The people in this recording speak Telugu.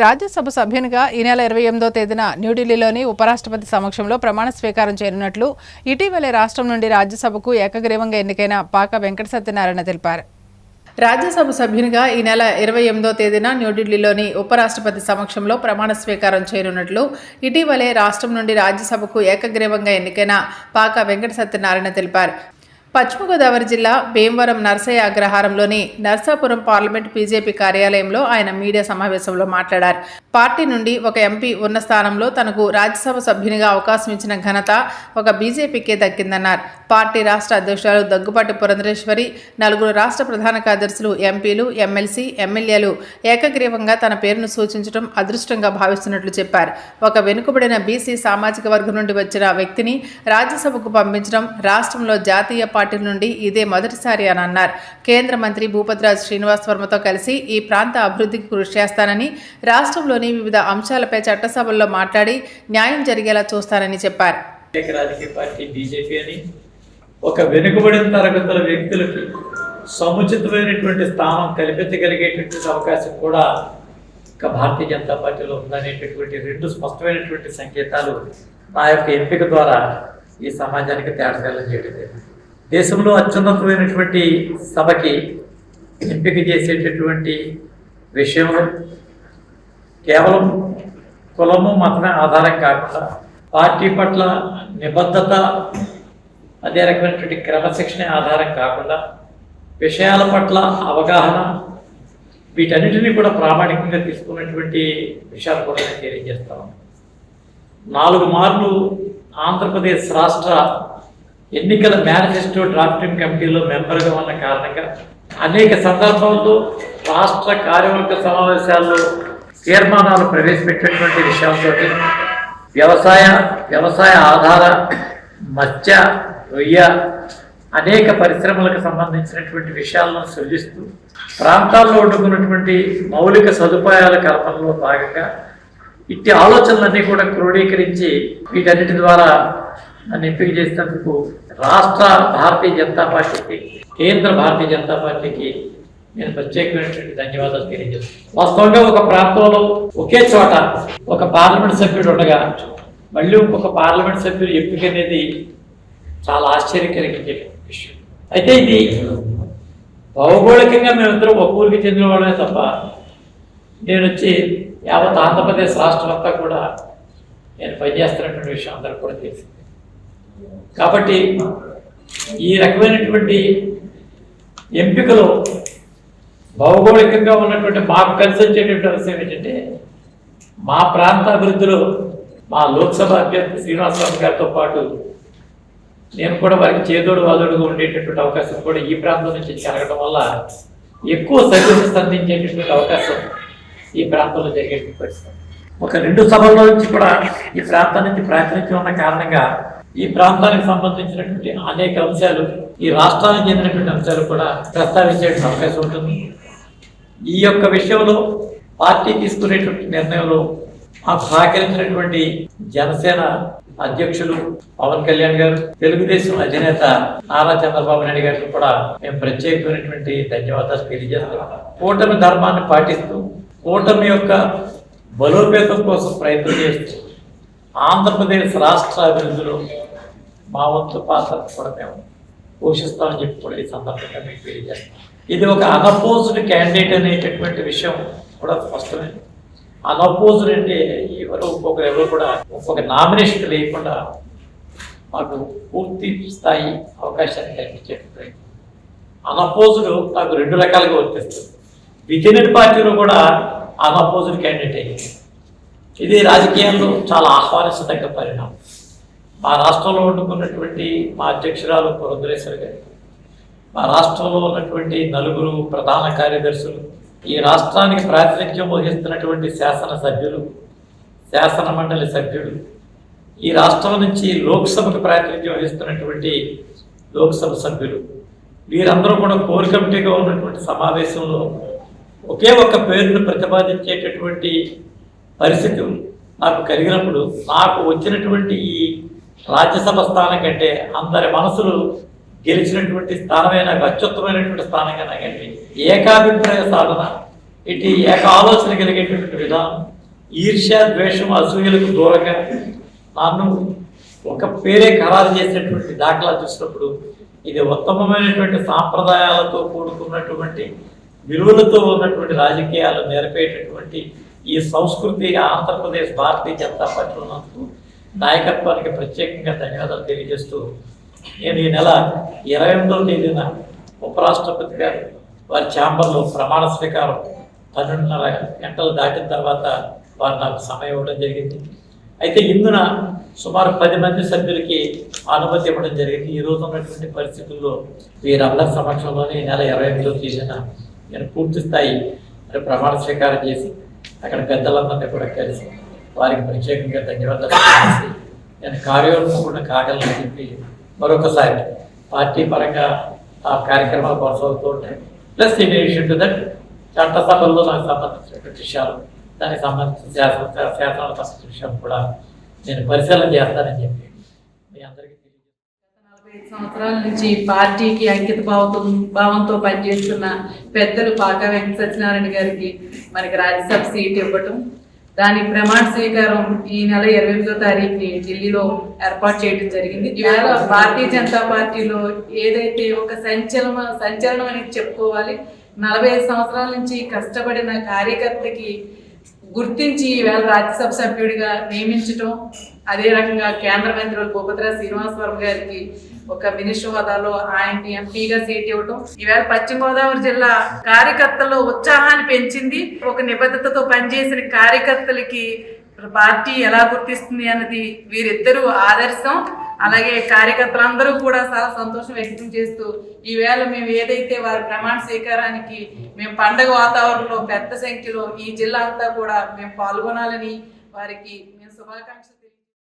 రాజ్యసభ సభ్యునిగా ఈ నెల ఇరవై ఎనిమిదో తేదీన న్యూఢిల్లీలోని ఉపరాష్ట్రపతి సమక్షంలో ప్రమాణ స్వీకారం చేరినట్లు ఇటీవలే రాష్ట్రం నుండి రాజ్యసభకు ఏకగ్రీవంగా ఎన్నికైన పాక వెంకట సత్యనారాయణ తెలిపారు. రాజ్యసభ సభ్యునిగా ఈ నెల ఇరవై ఎనిమిదో తేదీన న్యూఢిల్లీలోని ఉపరాష్ట్రపతి సమక్షంలో ప్రమాణ స్వీకారం చేరున్నట్లు ఇటీవలే రాష్ట్రం నుండి రాజ్యసభకు ఏకగ్రీవంగా ఎన్నికైన పాక వెంకట సత్యనారాయణ తెలిపారు. పశ్చిమ గోదావరి జిల్లా భీమవరం నర్సయ్య అగ్రహారంలోని నర్సాపురం పార్లమెంట్ బీజేపీ కార్యాలయంలో ఆయన మీడియా సమావేశంలో మాట్లాడారు. పార్టీ నుండి ఒక ఎంపీ ఉన్న స్థానంలో తనకు రాజ్యసభ సభ్యునిగా అవకాశం ఇచ్చిన ఘనత ఒక బీజేపీకే దక్కిందన్నారు. పార్టీ రాష్ట్ర అధ్యక్షురాలు దగ్గుపాటి పురంధరేశ్వరి నలుగురు రాష్ట్ర ప్రధాన కార్యదర్శులు ఎంపీలు ఎమ్మెల్సీ ఎమ్మెల్యేలు ఏకగ్రీవంగా తన పేరును సూచించడం అదృష్టంగా భావిస్తున్నట్లు చెప్పారు. ఒక వెనుకబడిన బీసీ సామాజిక వర్గం నుండి వచ్చిన వ్యక్తిని రాజ్యసభకు పంపించడం రాష్ట్రంలో జాతీయ పార్టీల నుండి ఇదే మొదటిసారి అని అన్నారు కేంద్ర మంత్రి భూపతిరాజ్ శ్రీనివాస్ వర్మతో కలిసి ఈ ప్రాంత అభివృద్ధికి కృషి చేస్తానని రాష్ట్రంలోని వివిధ అంశాలపై చట్టసభల్లో మాట్లాడి న్యాయం జరిగేలా చూస్తానని చెప్పారు రాజకీయ పార్టీ బీజేపీ అని ఒక వెనుకబడిన తరగతుల వ్యక్తులకి సముచితమైనటువంటి స్థానం కల్పించగలిగేటటువంటి అవకాశం కూడా ఇక భారతీయ జనతా పార్టీలో ఉందనేటటువంటి రెండు స్పష్టమైనటువంటి సంకేతాలు నా యొక్క ఎంపిక ద్వారా ఈ సమాజానికి తేటతెల్లం చేయడం జరిగింది. దేశంలో అత్యున్నతమైనటువంటి సభకి ఎంపిక చేసేటటువంటి విషయంలో కేవలం కులము మతమే ఆధారం కాకుండా పార్టీ పట్ల నిబద్ధత అదే రకమైనటువంటి క్రమశిక్షణ ఆధారం కాకుండా విషయాల పట్ల అవగాహన వీటన్నిటిని కూడా ప్రామాణికంగా తీసుకున్నటువంటి విషయాలు కూడా నేను తెలియజేస్తాను నాలుగు మార్లు ఆంధ్రప్రదేశ్ రాష్ట్ర ఎన్నికల మేనిఫెస్టో డ్రాఫ్టింగ్ కమిటీలో మెంబర్గా ఉన్న కారణంగా అనేక సందర్భాల్లో రాష్ట్ర కార్యవర్గ సమావేశాల్లో తీర్మానాలు ప్రవేశపెట్టినటువంటి విషయాలతోటి వ్యవసాయ వ్యవసాయ ఆధార మత్స్య రొయ్య అనేక పరిశ్రమలకు సంబంధించినటువంటి విషయాలను సృజిస్తూ ప్రాంతాల్లో ఉండుకున్నటువంటి మౌలిక సదుపాయాల కల్పనలో భాగంగా ఇట్టి ఆలోచనలన్నీ కూడా క్రోడీకరించి వీటన్నిటి ద్వారా నన్ను ఎంపిక చేసినందుకు రాష్ట్ర భారతీయ జనతా పార్టీకి కేంద్ర భారతీయ జనతా పార్టీకి నేను ప్రత్యేకమైనటువంటి ధన్యవాదాలు తెలియజేస్తాను వాస్తవంగా ఒక ప్రాంతంలో ఒకే చోట ఒక పార్లమెంట్ సభ్యుడు ఉండగా మళ్ళీ ఇంకొక పార్లమెంట్ సభ్యుడు ఎంపిక అనేది చాలా ఆశ్చర్యకరించే విషయం. అయితే ఇది భౌగోళికంగా మేమిద్దరం ఒక ఊరికి చెందిన వాళ్ళమే తప్ప నేను వచ్చి యావత్ ఆంధ్రప్రదేశ్ రాష్ట్రం అంతా కూడా నేను పనిచేస్తున్నటువంటి విషయం అందరికీ కూడా తెలిసింది. కాబట్టి ఈ రకమైనటువంటి ఎంపికలు భౌగోళికంగా ఉన్నటువంటి మాకు కలిసి వచ్చేటువంటి అంశం ఏంటంటే మా ప్రాంత అభివృద్ధిలో మా లోక్సభ అభ్యర్థి శ్రీనివాసరావు గారితో పాటు నేను కూడా వారికి చేదోడు వాదోడుగా ఉండేటటువంటి అవకాశం కూడా ఈ ప్రాంతం నుంచి జరగడం వల్ల ఎక్కువ సర్వీసెస్ అందించేటటువంటి అవకాశం ఈ ప్రాంతంలో జరిగేటువంటి పరిస్థితి. ఒక రెండు సభల్లో నుంచి కూడా ఈ ప్రాంతం నుంచి ప్రాతినిధ్యం ఉన్న కారణంగా ఈ ప్రాంతానికి సంబంధించినటువంటి అనేక అంశాలు ఈ రాష్ట్రానికి చెందినటువంటి అంశాలు కూడా ప్రస్తావించేటువంటి అవకాశం ఉంటుంది. ఈ యొక్క విషయంలో పార్టీ తీసుకునేటువంటి నిర్ణయంలో మాకు సహకరించినటువంటి జనసేన అధ్యక్షులు పవన్ కళ్యాణ్ గారు తెలుగుదేశం అధినేత నారా చంద్రబాబు నాయుడు గారికి కూడా మేము ప్రత్యేకమైనటువంటి ధన్యవాదాలు తెలియజేస్తున్నాం. కూటమి ధర్మాన్ని పాటిస్తూ కూటమి యొక్క బలోపేతం కోసం ప్రయత్నం చేస్తూ ఆంధ్రప్రదేశ్ రాష్ట్ర అభివృద్ధిలో మా వంతు పాత్ర కూడా మేము పోషిస్తామని చెప్పి కూడా ఈ సందర్భంగా మీకు తెలియజేస్తాం. ఇది ఒక అనపోజ్డ్ క్యాండిడేట్ అనేటటువంటి విషయం కూడా స్పష్టమైంది అనపోజ్డ్ అంటే ఎవరు ఒక్కొక్కరు ఎవరు కూడా ఒక్కొక్క నామినేషన్ లేకుండా మాకు పూర్తి స్థాయి అవకాశాన్ని కల్పించేటువంటి అనపోజ్డ్ నాకు రెండు రకాలుగా వర్తిస్తుంది. విజయనగర్ పార్టీలో కూడా అనపోజ్డ్ క్యాండిడేట్ అయ్యింది ఇది రాజకీయాల్లో చాలా ఆహ్వానించదగ్గ పరిణామం. మా రాష్ట్రంలో ఉండుకున్నటువంటి మా అధ్యక్షురాలు పురంధరేశ్వరి గారు మా రాష్ట్రంలో ఉన్నటువంటి నలుగురు ప్రధాన కార్యదర్శులు ఈ రాష్ట్రానికి ప్రాతినిధ్యం వహిస్తున్నటువంటి శాసన సభ్యులు శాసన మండలి సభ్యులు ఈ రాష్ట్రం నుంచి లోక్సభకు ప్రాతినిధ్యం వహిస్తున్నటువంటి లోక్సభ సభ్యులు వీరందరూ కూడా కోర్ కమిటీగా ఉన్నటువంటి సమావేశంలో ఒకే ఒక్క పేరును ప్రతిపాదించేటటువంటి పరిస్థితి నాకు కలిగినప్పుడు నాకు వచ్చినటువంటి ఈ రాజ్యసభ స్థానం కంటే అందరి మనసులు గెలిచినటువంటి స్థానమే నాకు అత్యుత్తమైనటువంటి స్థానంగా నాకు అనిపించింది ఏకాభిప్రాయ సాధన ఇటు ఏక ఆలోచన కలిగేటటువంటి విధానం ఈర్ష్య ద్వేషం అసూయలకు దూరంగా నన్ను ఒక పేరే ఖరారు చేసినటువంటి దాఖలా చూసినప్పుడు ఇది ఉత్తమమైనటువంటి సాంప్రదాయాలతో కూడుకున్నటువంటి విలువలతో ఉన్నటువంటి రాజకీయాలు నేర్పేటటువంటి ఈ సంస్కృతి ఆంధ్రప్రదేశ్ భారతీయ జనతా పార్టీలో నాయకత్వానికి ప్రత్యేకంగా ధన్యవాదాలు తెలియజేస్తూ నేను ఈ నెల ఇరవై ఎనిమిదవ తేదీన ఉపరాష్ట్రపతి గారు వారి ఛాంబర్లో ప్రమాణ స్వీకారం పన్నెండున్నర గంటలు దాటిన తర్వాత వారు నాకు సమయం ఇవ్వడం జరిగింది. అయితే ఇందున సుమారు పది మంది సభ్యులకి అనుమతి ఇవ్వడం జరిగింది. ఈ రోజు ఉన్నటువంటి పరిస్థితుల్లో వీరందరి సమక్షంలోనే ఈ నెల ఇరవై ఎనిమిదిలో తేదీన నేను పూర్తి స్థాయి ప్రమాణ స్వీకారం చేసి అక్కడ పెద్దలందరినీ కూడా కలిసి వారికి ప్రత్యేకంగా ధన్యవాదాలు తెలియజేసి నేను కార్యోన్ముఖుడు కాగలని చెప్పి మరొకసారి పార్టీ పరంగా ఆ కార్యక్రమాలు కొనసాగుతూ ఉంటాయి. Plus in addition to that చట్టసభల్లో నాకు సంబంధించినటువంటి విషయాలు దానికి సంబంధించిన శాసన శాసనాలకు సంబంధించిన విషయాలు కూడా నేను పరిశీలన చేస్తానని చెప్పి మీ అందరికీ ఐదు సంవత్సరాల నుంచి పార్టీకి అంకిత భావంతో భావంతో పనిచేస్తున్న పెద్దలు పాక వెంకట సత్యనారాయణ గారికి మనకి రాజ్యసభ సీట్ ఇవ్వటం దాని ప్రమాణ స్వీకారం ఈ నెల ఇరవై ఎనిమిదో తారీఖుని ఢిల్లీలో ఏర్పాటు చేయడం జరిగింది. ఈవేళ భారతీయ జనతా పార్టీలో ఏదైతే ఒక సంచలన సంచలనం అనేది చెప్పుకోవాలి నలభై ఐదు సంవత్సరాల నుంచి కష్టపడిన కార్యకర్తకి గుర్తించి ఈవేళ రాజ్యసభ సభ్యుడిగా నియమించటం అదే రకంగా కేంద్ర మంత్రులు భూపతిరా శ్రీనివాసవరం గారికి ఒక మినిస్టర్ హోదాలో ఆయన్ని ఎంపీగా సీట్ ఇవ్వటం. ఈవేళ పశ్చిమ గోదావరి జిల్లా కార్యకర్తల్లో ఉత్సాహాన్ని పెంచింది. ఒక నిబద్ధతతో పనిచేసిన కార్యకర్తలకి పార్టీ ఎలా గుర్తిస్తుంది అన్నది వీరిద్దరూ ఆదర్శం. అలాగే కార్యకర్తలందరూ కూడా చాలా సంతోషం వ్యక్తం చేస్తూ ఈవేళ మేము ఏదైతే వారి ప్రమాణ స్వీకారానికి మేము పండగ వాతావరణంలో పెద్ద సంఖ్యలో ఈ జిల్లా అంతా కూడా మేము పాల్గొనాలని వారికి మేము శుభాకాంక్షలు